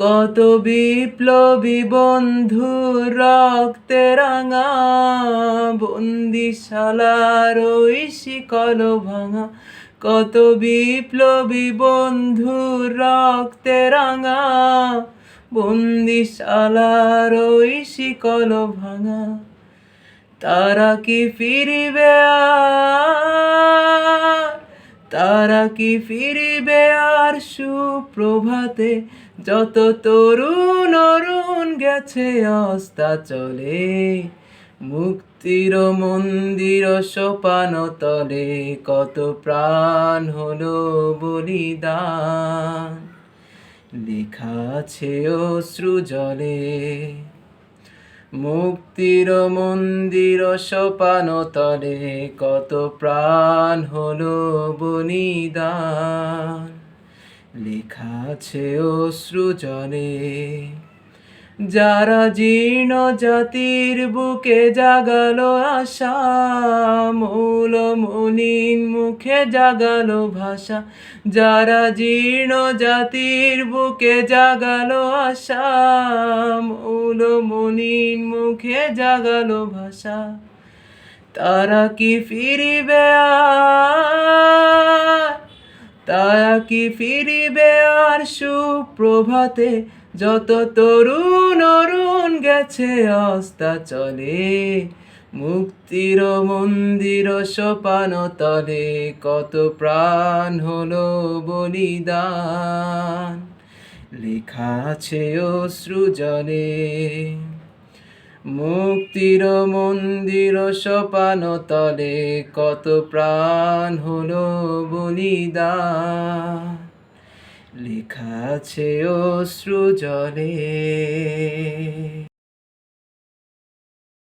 কত বিপ্লবী বন্ধু রক্তে রাঙা বন্দিশালার ওই শিকল ভাঙা। কত বিপ্লবী বন্ধু রক্তে রাঙা বন্দিশালার ওই শিকল ভাঙা। তারা কি ফিরিবে তারা কি ফিরিবে আর সুপ্রভাতে? যত তরুণ অরুণ গেছে, অস্তা চলে। মুক্তির মন্দির সোপান তলে, কত প্রাণ হলো বলিদান। লেখা আছে অশ্রু জলে। মুক্তির মন্দির সোপান তলে কত প্রাণ হলো বনিদান। লেখা আছে অশ্রু জলে যারা জীর্ণ জাতির বুকে জাগালো আশা, মূল মলিন মুখে জাগালো ভাষা। যারা জীর্ণ জাতির বুকে জাগালো আশা, মূল মলিন মুখে জাগালো ভাষা। তারা কি ফিরিবে তারা কি ফিরিবে আর সুপ্রভাতে? যত তরুণ অরুণ গেছে, অস্তা চলে। মুক্তির মন্দির সোপান তলে, কত প্রাণ হলো বলিদান। লেখা আছে জলে। মুক্তির মন্দির সোপান তলে, কত প্রাণ হলো বলিদান। আছে অশ্রু জলে।